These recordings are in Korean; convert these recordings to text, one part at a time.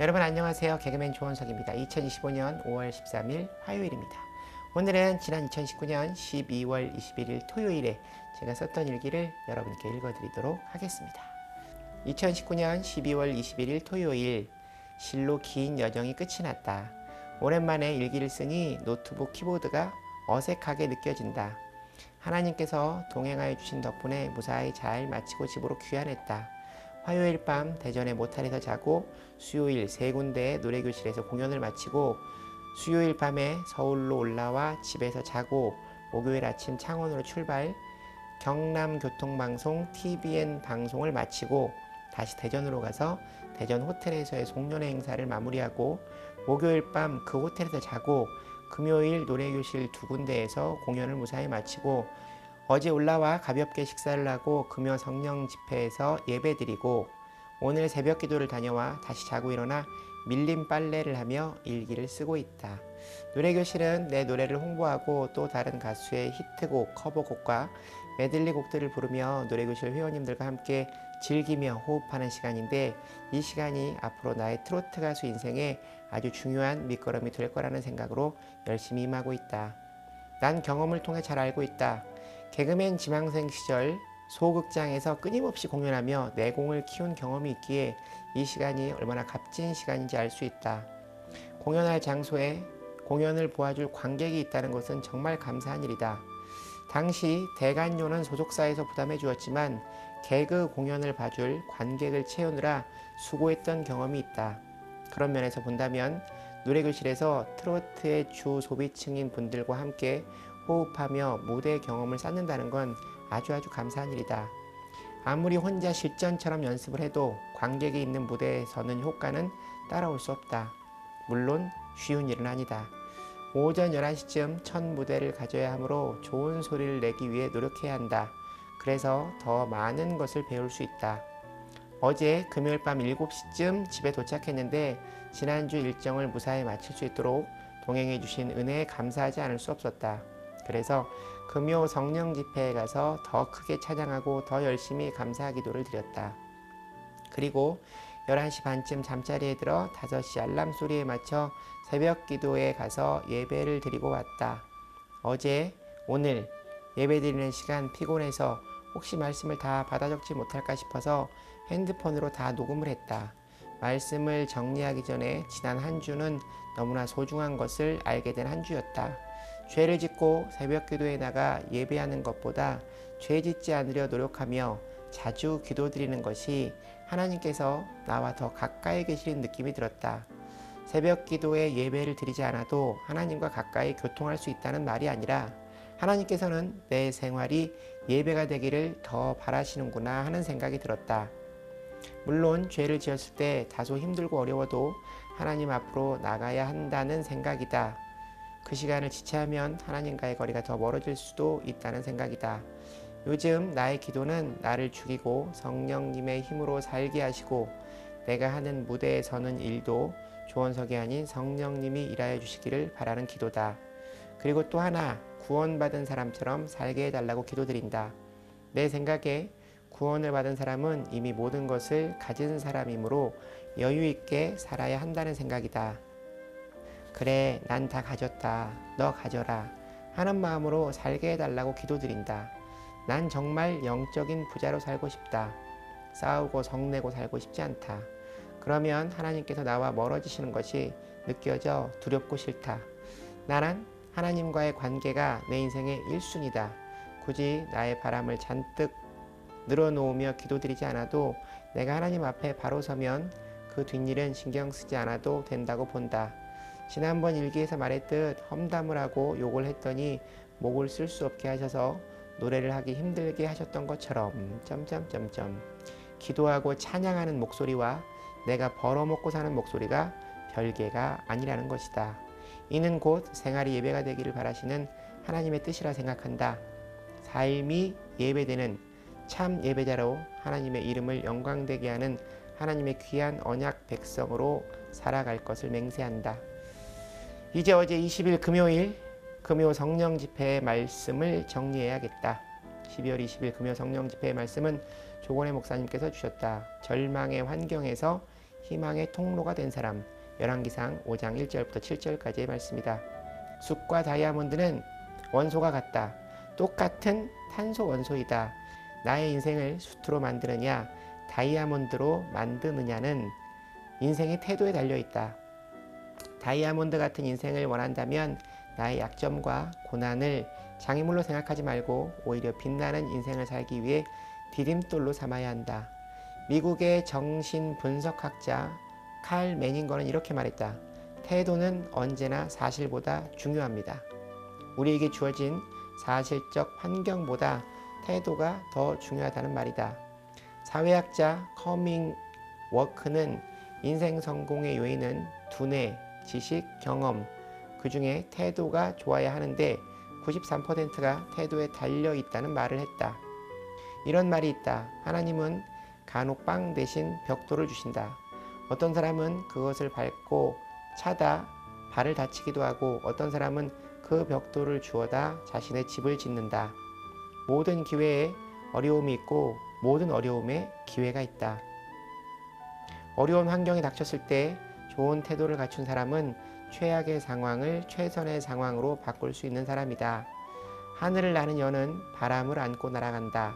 여러분 안녕하세요. 개그맨 조원석입니다. 2025년 5월 13일 화요일입니다. 오늘은 지난 2019년 12월 21일 토요일에 제가 썼던 일기를 여러분께 읽어드리도록 하겠습니다. 2019년 12월 21일 토요일 실로 긴 여정이 끝이 났다. 오랜만에 일기를 쓰니 노트북 키보드가 어색하게 느껴진다. 하나님께서 동행하여 주신 덕분에 무사히 잘 마치고 집으로 귀환했다. 화요일 밤 대전의 모텔에서 자고 수요일 세 군데의 노래교실에서 공연을 마치고 수요일 밤에 서울로 올라와 집에서 자고 목요일 아침 창원으로 출발 경남교통방송 TBN 방송을 마치고 다시 대전으로 가서 대전 호텔에서의 송년회 행사를 마무리하고 목요일 밤 그 호텔에서 자고 금요일 노래교실 두 군데에서 공연을 무사히 마치고 어제 올라와 가볍게 식사를 하고 금요 성령 집회에서 예배드리고 오늘 새벽 기도를 다녀와 다시 자고 일어나 밀린 빨래를 하며 일기를 쓰고 있다. 노래교실은 내 노래를 홍보하고 또 다른 가수의 히트곡, 커버곡과 메들리 곡들을 부르며 노래교실 회원님들과 함께 즐기며 호흡하는 시간인데 이 시간이 앞으로 나의 트로트 가수 인생에 아주 중요한 밑거름이 될 거라는 생각으로 열심히 임하고 있다. 난 경험을 통해 잘 알고 있다. 개그맨 지망생 시절 소극장에서 끊임없이 공연하며 내공을 키운 경험이 있기에 이 시간이 얼마나 값진 시간인지 알 수 있다. 공연할 장소에 공연을 보아줄 관객이 있다는 것은 정말 감사한 일이다. 당시 대관료는 소속사에서 부담해 주었지만 개그 공연을 봐줄 관객을 채우느라 수고했던 경험이 있다. 그런 면에서 본다면 노래교실에서 트로트의 주 소비층인 분들과 함께 호흡하며 무대 경험을 쌓는다는 건 아주 아주 감사한 일이다. 아무리 혼자 실전처럼 연습을 해도 관객이 있는 무대에 서는 효과는 따라올 수 없다. 물론 쉬운 일은 아니다. 오전 11시쯤 첫 무대를 가져야 하므로 좋은 소리를 내기 위해 노력해야 한다. 그래서 더 많은 것을 배울 수 있다. 어제 금요일 밤 7시쯤 집에 도착했는데 지난주 일정을 무사히 마칠 수 있도록 동행해 주신 은혜에 감사하지 않을 수 없었다. 그래서 금요 성령 집회에 가서 더 크게 찬양하고 더 열심히 감사 기도를 드렸다. 그리고 11시 반쯤 잠자리에 들어 5시 알람 소리에 맞춰 새벽 기도에 가서 예배를 드리고 왔다. 어제, 오늘 예배 드리는 시간 피곤해서 혹시 말씀을 다 받아 적지 못할까 싶어서 핸드폰으로 다 녹음을 했다. 말씀을 정리하기 전에 지난 한 주는 너무나 소중한 것을 알게 된 한 주였다. 죄를 짓고 새벽 기도에 나가 예배하는 것보다 죄 짓지 않으려 노력하며 자주 기도드리는 것이 하나님께서 나와 더 가까이 계시는 느낌이 들었다. 새벽 기도에 예배를 드리지 않아도 하나님과 가까이 교통할 수 있다는 말이 아니라 하나님께서는 내 생활이 예배가 되기를 더 바라시는구나 하는 생각이 들었다. 물론 죄를 지었을 때 다소 힘들고 어려워도 하나님 앞으로 나가야 한다는 생각이다. 그 시간을 지체하면 하나님과의 거리가 더 멀어질 수도 있다는 생각이다. 요즘 나의 기도는 나를 죽이고 성령님의 힘으로 살게 하시고 내가 하는 무대에 서는 일도 조원석이 아닌 성령님이 일하여 주시기를 바라는 기도다. 그리고 또 하나 구원받은 사람처럼 살게 해달라고 기도드린다. 내 생각에 구원을 받은 사람은 이미 모든 것을 가진 사람이므로 여유 있게 살아야 한다는 생각이다. 그래, 난 다 가졌다. 너 가져라. 하는 마음으로 살게 해달라고 기도드린다. 난 정말 영적인 부자로 살고 싶다. 싸우고 성내고 살고 싶지 않다. 그러면 하나님께서 나와 멀어지시는 것이 느껴져 두렵고 싫다. 나는 하나님과의 관계가 내 인생의 1순위다. 굳이 나의 바람을 잔뜩 늘어놓으며 기도드리지 않아도 내가 하나님 앞에 바로 서면 그 뒷일은 신경 쓰지 않아도 된다고 본다. 지난번 일기에서 말했듯 험담을 하고 욕을 했더니 목을 쓸 수 없게 하셔서 노래를 하기 힘들게 하셨던 것처럼 점점점점 기도하고 찬양하는 목소리와 내가 벌어먹고 사는 목소리가 별개가 아니라는 것이다. 이는 곧 생활이 예배가 되기를 바라시는 하나님의 뜻이라 생각한다. 삶이 예배되는 참 예배자로 하나님의 이름을 영광되게 하는 하나님의 귀한 언약 백성으로 살아갈 것을 맹세한다. 이제 어제 20일 금요일 금요 성령 집회의 말씀을 정리해야겠다. 12월 20일 금요 성령 집회의 말씀은 조건의 목사님께서 주셨다. 절망의 환경에서 희망의 통로가 된 사람. 열왕기상 5장 1절부터 7절까지의 말씀이다. 숯과 다이아몬드는 원소가 같다. 똑같은 탄소 원소이다. 나의 인생을 숯으로 만드느냐, 다이아몬드로 만드느냐는 인생의 태도에 달려 있다. 다이아몬드 같은 인생을 원한다면 나의 약점과 고난을 장애물로 생각하지 말고 오히려 빛나는 인생을 살기 위해 디딤돌로 삼아야 한다. 미국의 정신 분석학자 칼 매닝거는 이렇게 말했다. 태도는 언제나 사실보다 중요합니다. 우리에게 주어진 사실적 환경보다 태도가 더 중요하다는 말이다. 사회학자 커밍 워크는 인생 성공의 요인은 두뇌, 지식, 경험, 그 중에 태도가 좋아야 하는데 93%가 태도에 달려 있다는 말을 했다. 이런 말이 있다. 하나님은 간혹 빵 대신 벽돌을 주신다. 어떤 사람은 그것을 밟고 차다 발을 다치기도 하고 어떤 사람은 그 벽돌을 주워다 자신의 집을 짓는다. 모든 기회에 어려움이 있고 모든 어려움에 기회가 있다. 어려운 환경이 닥쳤을 때 좋은 태도를 갖춘 사람은 최악의 상황을 최선의 상황으로 바꿀 수 있는 사람이다. 하늘을 나는 여는 바람을 안고 날아간다.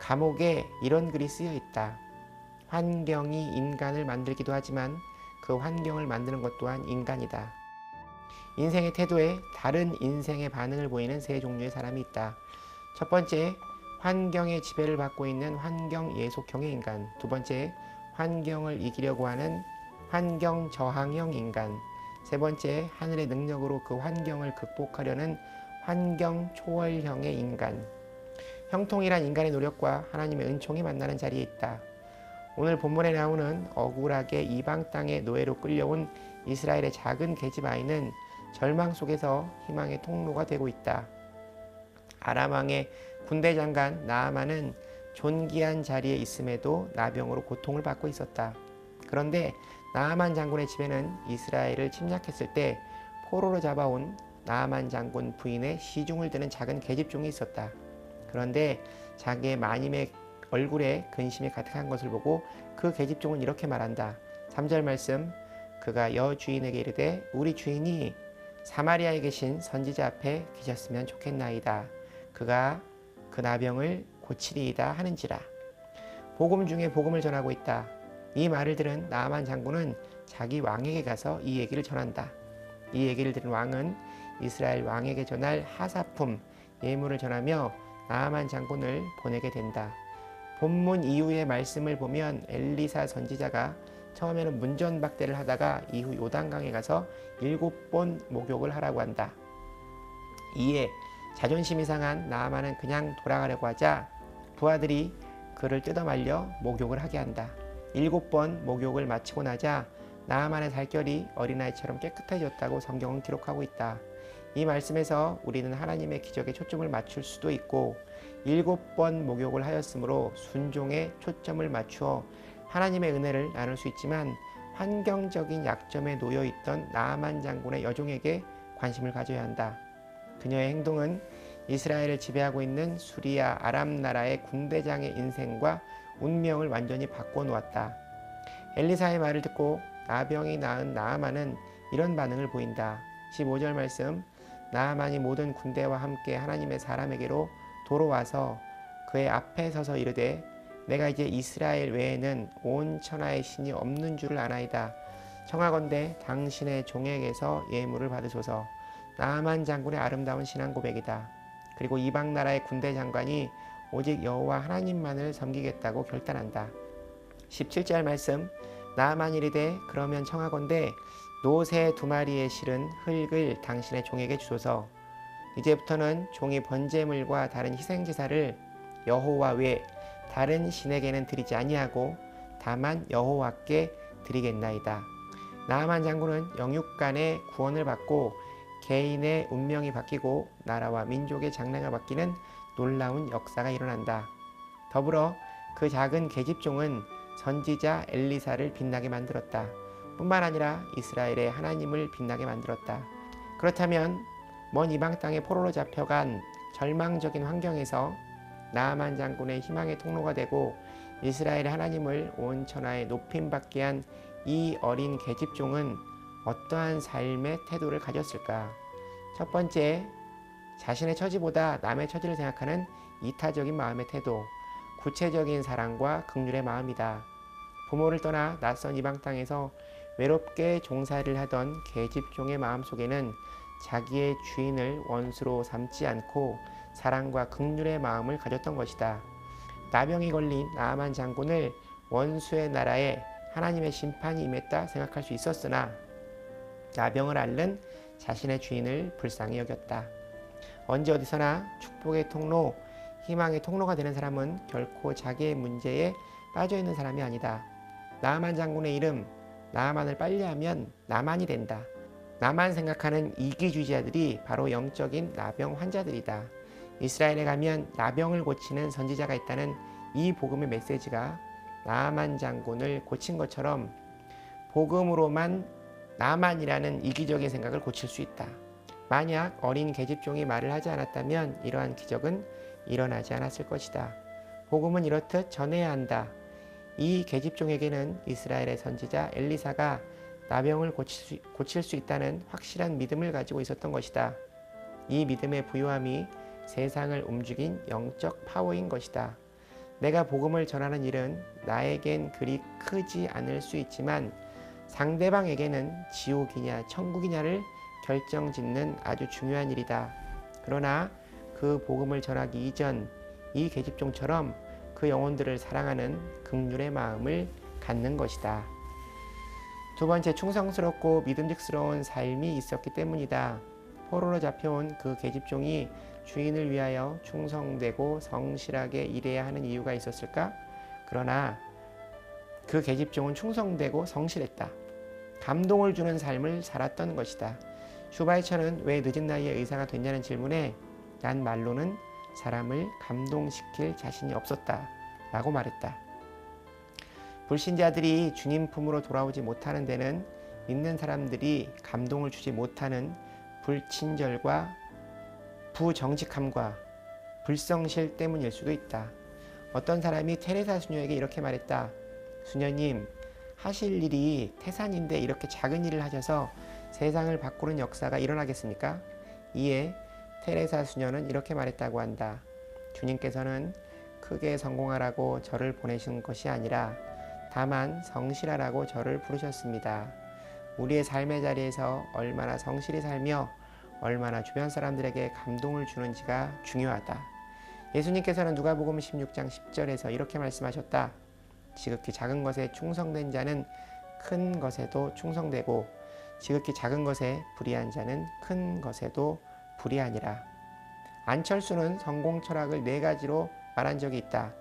감옥에 이런 글이 쓰여 있다. 환경이 인간을 만들기도 하지만 그 환경을 만드는 것 또한 인간이다. 인생의 태도에 다른 인생의 반응을 보이는 세 종류의 사람이 있다. 첫 번째, 환경의 지배를 받고 있는 환경 예속형의 인간. 두 번째, 환경을 이기려고 하는 환경 저항형 인간. 세 번째, 하늘의 능력으로 그 환경을 극복하려는 환경 초월형의 인간. 형통이란 인간의 노력과 하나님의 은총이 만나는 자리에 있다. 오늘 본문에 나오는 억울하게 이방 땅의 노예로 끌려온 이스라엘의 작은 계집 아이는 절망 속에서 희망의 통로가 되고 있다. 아람 왕의 군대 장관 나아만은 존귀한 자리에 있음에도 나병으로 고통을 받고 있었다. 그런데 나아만 장군의 집에는 이스라엘을 침략했을 때 포로로 잡아온 나아만 장군 부인의 시중을 드는 작은 계집종이 있었다. 그런데 자기의 마님의 얼굴에 근심이 가득한 것을 보고 그 계집종은 이렇게 말한다. 3절 말씀 그가 여주인에게 이르되 우리 주인이 사마리아에 계신 선지자 앞에 계셨으면 좋겠나이다. 그가 그 나병을 고치리이다 하는지라. 복음 중에 복음을 전하고 있다. 이 말을 들은 나만 장군은 자기 왕에게 가서 이 얘기를 전한다. 이 얘기를 들은 왕은 이스라엘 왕에게 전할 하사품 예물을 전하며 나만 장군을 보내게 된다. 본문 이후의 말씀을 보면 엘리사 선지자가 처음에는 문전박대를 하다가 이후 요단강에 가서 일곱 번 목욕을 하라고 한다. 이에 자존심이 상한 나아만은 그냥 돌아가려고 하자 부하들이 그를 뜯어말려 목욕을 하게 한다. 일곱 번 목욕을 마치고 나자 나아만의 살결이 어린아이처럼 깨끗해졌다고 성경은 기록하고 있다. 이 말씀에서 우리는 하나님의 기적에 초점을 맞출 수도 있고 일곱 번 목욕을 하였으므로 순종에 초점을 맞추어 하나님의 은혜를 나눌 수 있지만 환경적인 약점에 놓여 있던 나아만 장군의 여종에게 관심을 가져야 한다. 그녀의 행동은 이스라엘을 지배하고 있는 수리아 아람 나라의 군대장의 인생과 운명을 완전히 바꿔 놓았다. 엘리사의 말을 듣고 나병이 낳은 나아만은 이런 반응을 보인다. 15절 말씀 나아만이 모든 군대와 함께 하나님의 사람에게로 돌아와서 그의 앞에 서서 이르되 내가 이제 이스라엘 외에는 온 천하의 신이 없는 줄을 아나이다. 청하건대 당신의 종에게서 예물을 받으소서. 나아만 장군의 아름다운 신앙 고백이다. 그리고 이방 나라의 군대 장관이 오직 여호와 하나님만을 섬기겠다고 결단한다. 17절 말씀 나아만 이르되 그러면 청하건대 노새 두 마리의 실은 흙을 당신의 종에게 주소서. 이제부터는 종이 번제물과 다른 희생제사를 여호와 외 다른 신에게는 드리지 아니하고 다만 여호와께 드리겠나이다. 나아만 장군은 영육간의 구원을 받고 개인의 운명이 바뀌고 나라와 민족의 장래가 바뀌는 놀라운 역사가 일어난다. 더불어 그 작은 계집종은 선지자 엘리사를 빛나게 만들었다. 뿐만 아니라 이스라엘의 하나님을 빛나게 만들었다. 그렇다면 먼 이방 땅에 포로로 잡혀간 절망적인 환경에서 나아만 장군의 희망의 통로가 되고 이스라엘의 하나님을 온 천하에 높임받게 한 이 어린 계집종은 어떠한 삶의 태도를 가졌을까? 첫 번째, 자신의 처지보다 남의 처지를 생각하는 이타적인 마음의 태도, 구체적인 사랑과 극률의 마음이다. 부모를 떠나 낯선 이방 땅에서 외롭게 종살이를 하던 계집종의 마음 속에는 자기의 주인을 원수로 삼지 않고 사랑과 극률의 마음을 가졌던 것이다. 나병이 걸린 나아만 장군을 원수의 나라에 하나님의 심판이 임했다 생각할 수 있었으나 나병을 앓는 자신의 주인을 불쌍히 여겼다. 언제 어디서나 축복의 통로, 희망의 통로가 되는 사람은 결코 자기의 문제에 빠져 있는 사람이 아니다. 나만 장군의 이름, 나만을 빨리하면 나만이 된다. 나만 생각하는 이기주의자들이 바로 영적인 나병 환자들이다. 이스라엘에 가면 나병을 고치는 선지자가 있다는 이 복음의 메시지가 나만 장군을 고친 것처럼 복음으로만 나만이라는 이기적인 생각을 고칠 수 있다. 만약 어린 계집종이 말을 하지 않았다면 이러한 기적은 일어나지 않았을 것이다. 복음은 이렇듯 전해야 한다. 이 계집종에게는 이스라엘의 선지자 엘리사가 나병을 고칠 수, 고칠 수 있다는 확실한 믿음을 가지고 있었던 것이다. 이 믿음의 부유함이 세상을 움직인 영적 파워인 것이다. 내가 복음을 전하는 일은 나에겐 그리 크지 않을 수 있지만 상대방에게는 지옥이냐 천국이냐를 결정 짓는 아주 중요한 일이다. 그러나 그 복음을 전하기 이전 이 계집종처럼 그 영혼들을 사랑하는 극률의 마음을 갖는 것이다. 두 번째 충성스럽고 믿음직스러운 삶이 있었기 때문이다. 포로로 잡혀온 그 계집종이 주인을 위하여 충성되고 성실하게 일해야 하는 이유가 있었을까? 그러나 그 계집종은 충성되고 성실했다. 감동을 주는 삶을 살았던 것이다. 슈바이처는 왜 늦은 나이에 의사가 됐냐는 질문에 난 말로는 사람을 감동시킬 자신이 없었다. 라고 말했다. 불신자들이 주님 품으로 돌아오지 못하는 데는 믿는 사람들이 감동을 주지 못하는 불친절과 부정직함과 불성실 때문일 수도 있다. 어떤 사람이 테레사 수녀에게 이렇게 말했다. 수녀님, 하실 일이 태산인데 이렇게 작은 일을 하셔서 세상을 바꾸는 역사가 일어나겠습니까? 이에 테레사 수녀는 이렇게 말했다고 한다. 주님께서는 크게 성공하라고 저를 보내신 것이 아니라 다만 성실하라고 저를 부르셨습니다. 우리의 삶의 자리에서 얼마나 성실히 살며 얼마나 주변 사람들에게 감동을 주는지가 중요하다. 예수님께서는 누가복음 16장 10절에서 이렇게 말씀하셨다. 지극히 작은 것에 충성된 자는 큰 것에도 충성되고 지극히 작은 것에 불의한 자는 큰 것에도 불의하니라. 안철수는 성공 철학을 네 가지로 말한 적이 있다.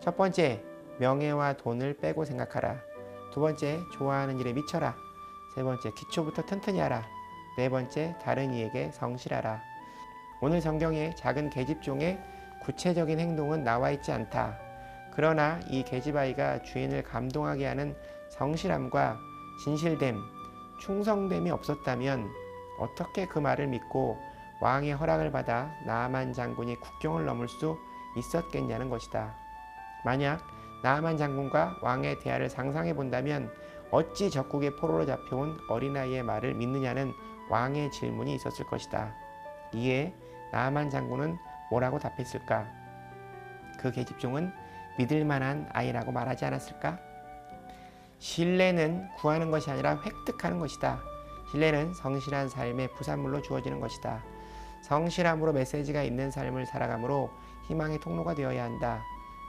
첫 번째, 명예와 돈을 빼고 생각하라. 두 번째, 좋아하는 일에 미쳐라. 세 번째, 기초부터 튼튼히 하라. 네 번째, 다른 이에게 성실하라. 오늘 성경에 작은 계집종의 구체적인 행동은 나와 있지 않다. 그러나 이 계집아이가 주인을 감동하게 하는 성실함과 진실됨, 충성됨이 없었다면 어떻게 그 말을 믿고 왕의 허락을 받아 나아만 장군이 국경을 넘을 수 있었겠냐는 것이다. 만약 나아만 장군과 왕의 대화를 상상해 본다면 어찌 적국의 포로로 잡혀온 어린아이의 말을 믿느냐는 왕의 질문이 있었을 것이다. 이에 나아만 장군은 뭐라고 답했을까? 그 계집종은 믿을 만한 아이라고 말하지 않았을까? 신뢰는 구하는 것이 아니라 획득하는 것이다. 신뢰는 성실한 삶의 부산물로 주어지는 것이다. 성실함으로 메시지가 있는 삶을 살아가므로 희망의 통로가 되어야 한다.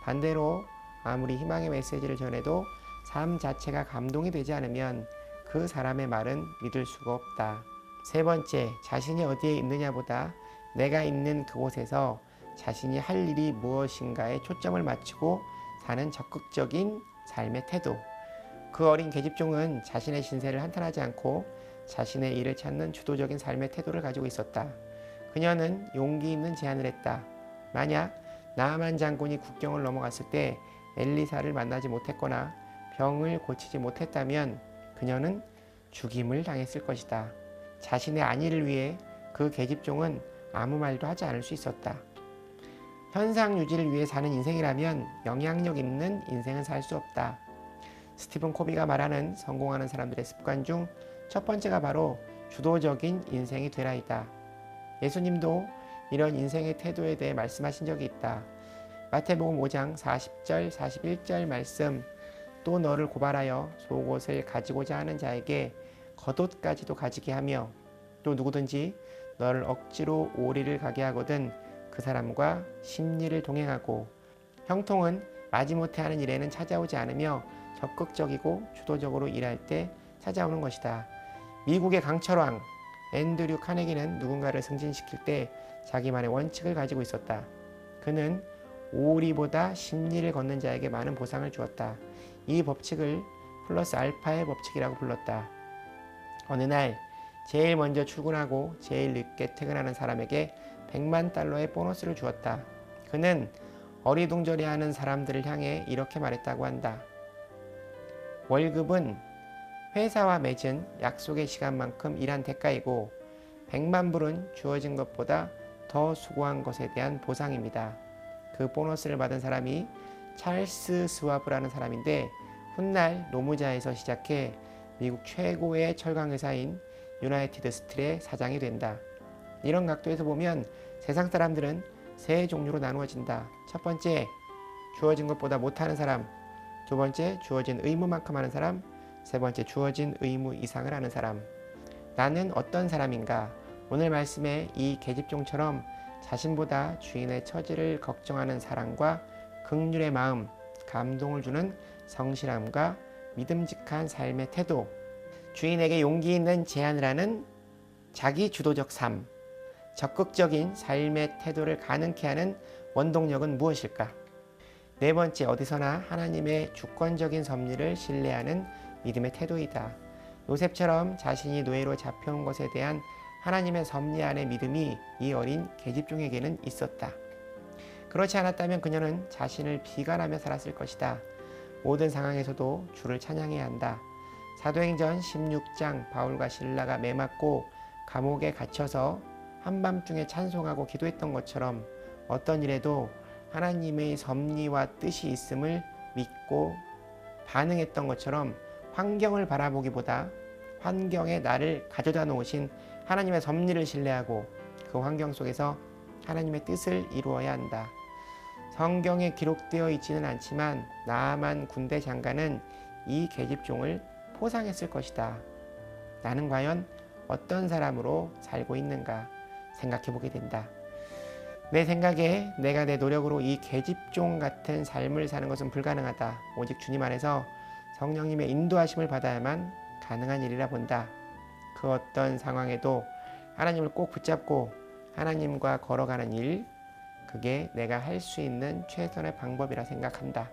반대로 아무리 희망의 메시지를 전해도 삶 자체가 감동이 되지 않으면 그 사람의 말은 믿을 수가 없다. 세 번째, 자신이 어디에 있느냐보다 내가 있는 그곳에서 자신이 할 일이 무엇인가에 초점을 맞추고 사는 적극적인 삶의 태도. 그 어린 계집종은 자신의 신세를 한탄하지 않고 자신의 일을 찾는 주도적인 삶의 태도를 가지고 있었다. 그녀는 용기 있는 제안을 했다. 만약 나만 장군이 국경을 넘어갔을 때 엘리사를 만나지 못했거나 병을 고치지 못했다면 그녀는 죽임을 당했을 것이다. 자신의 안위를 위해 그 계집종은 아무 말도 하지 않을 수 있었다. 현상 유지를 위해 사는 인생이라면 영향력 있는 인생은 살 수 없다. 스티븐 코비가 말하는 성공하는 사람들의 습관 중 첫 번째가 바로 주도적인 인생이 되라이다. 예수님도 이런 인생의 태도에 대해 말씀하신 적이 있다. 마태복음 5장 40절 41절 말씀 또 너를 고발하여 속옷을 가지고자 하는 자에게 겉옷까지도 가지게 하며 또 누구든지 너를 억지로 오리를 가게 하거든 그 사람과 심리를 동행하고 형통은 마지못해 하는 일에는 찾아오지 않으며 적극적이고 주도적으로 일할 때 찾아오는 것이다. 미국의 강철왕 앤드류 카네기는 누군가를 승진시킬 때 자기만의 원칙을 가지고 있었다. 그는 오리보다 심리를 걷는 자에게 많은 보상을 주었다. 이 법칙을 플러스 알파의 법칙이라고 불렀다. 어느 날 제일 먼저 출근하고 제일 늦게 퇴근하는 사람에게 100만 달러의 보너스를 주었다. 그는 어리둥절해하는 사람들을 향해 이렇게 말했다고 한다. 월급은 회사와 맺은 약속의 시간만큼 일한 대가이고 100만 불은 주어진 것보다 더 수고한 것에 대한 보상입니다. 그 보너스를 받은 사람이 찰스 스와브라는 사람인데 훗날 노무자에서 시작해 미국 최고의 철강 회사인 유나이티드 스틸의 사장이 된다. 이런 각도에서 보면 세상 사람들은 세 종류로 나누어진다. 첫 번째, 주어진 것보다 못하는 사람. 두 번째, 주어진 의무만큼 하는 사람. 세 번째, 주어진 의무 이상을 하는 사람. 나는 어떤 사람인가? 오늘 말씀의 이 계집종처럼 자신보다 주인의 처지를 걱정하는 사랑과 극률의 마음, 감동을 주는 성실함과 믿음직한 삶의 태도, 주인에게 용기 있는 제안을 하는 자기 주도적 삶, 적극적인 삶의 태도를 가능케 하는 원동력은 무엇일까? 네 번째, 어디서나 하나님의 주권적인 섭리를 신뢰하는 믿음의 태도이다. 요셉처럼 자신이 노예로 잡혀온 것에 대한 하나님의 섭리 안의 믿음이 이 어린 계집종에게는 있었다. 그렇지 않았다면 그녀는 자신을 비관하며 살았을 것이다. 모든 상황에서도 주를 찬양해야 한다. 사도행전 16장 바울과 신라가 매맞고 감옥에 갇혀서 한밤중에 찬송하고 기도했던 것처럼 어떤 일에도 하나님의 섭리와 뜻이 있음을 믿고 반응했던 것처럼 환경을 바라보기보다 환경에 나를 가져다 놓으신 하나님의 섭리를 신뢰하고 그 환경 속에서 하나님의 뜻을 이루어야 한다. 성경에 기록되어 있지는 않지만 나만 군대 장관은 이 계집종을 포상했을 것이다. 나는 과연 어떤 사람으로 살고 있는가 생각해 보게 된다. 내 생각에 내가 내 노력으로 이 계집종 같은 삶을 사는 것은 불가능하다. 오직 주님 안에서 성령님의 인도하심을 받아야만 가능한 일이라 본다. 그 어떤 상황에도 하나님을 꼭 붙잡고 하나님과 걸어가는 일, 그게 내가 할 수 있는 최선의 방법이라 생각한다.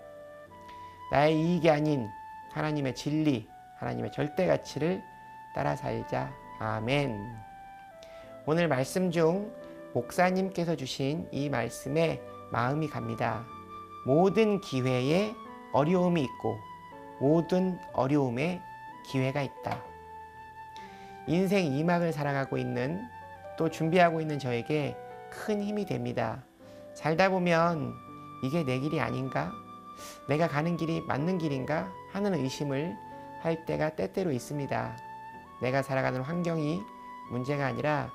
나의 이익이 아닌 하나님의 진리, 하나님의 절대 가치를 따라 살자. 아멘. 오늘 말씀 중 목사님께서 주신 이 말씀에 마음이 갑니다. 모든 기회에 어려움이 있고 모든 어려움에 기회가 있다. 인생 2막을 살아가고 있는 또 준비하고 있는 저에게 큰 힘이 됩니다. 살다 보면 이게 내 길이 아닌가? 내가 가는 길이 맞는 길인가? 하는 의심을 할 때가 때때로 있습니다. 내가 살아가는 환경이 문제가 아니라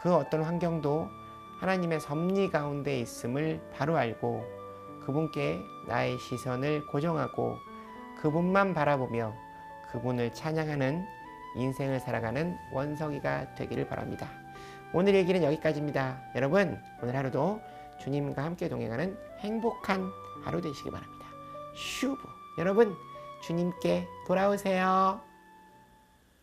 그 어떤 환경도 하나님의 섭리 가운데 있음을 바로 알고 그분께 나의 시선을 고정하고 그분만 바라보며 그분을 찬양하는 인생을 살아가는 원석이가 되기를 바랍니다. 오늘 얘기는 여기까지입니다. 여러분, 오늘 하루도 주님과 함께 동행하는 행복한 하루 되시기 바랍니다. 슈브. 여러분, 주님께 돌아오세요.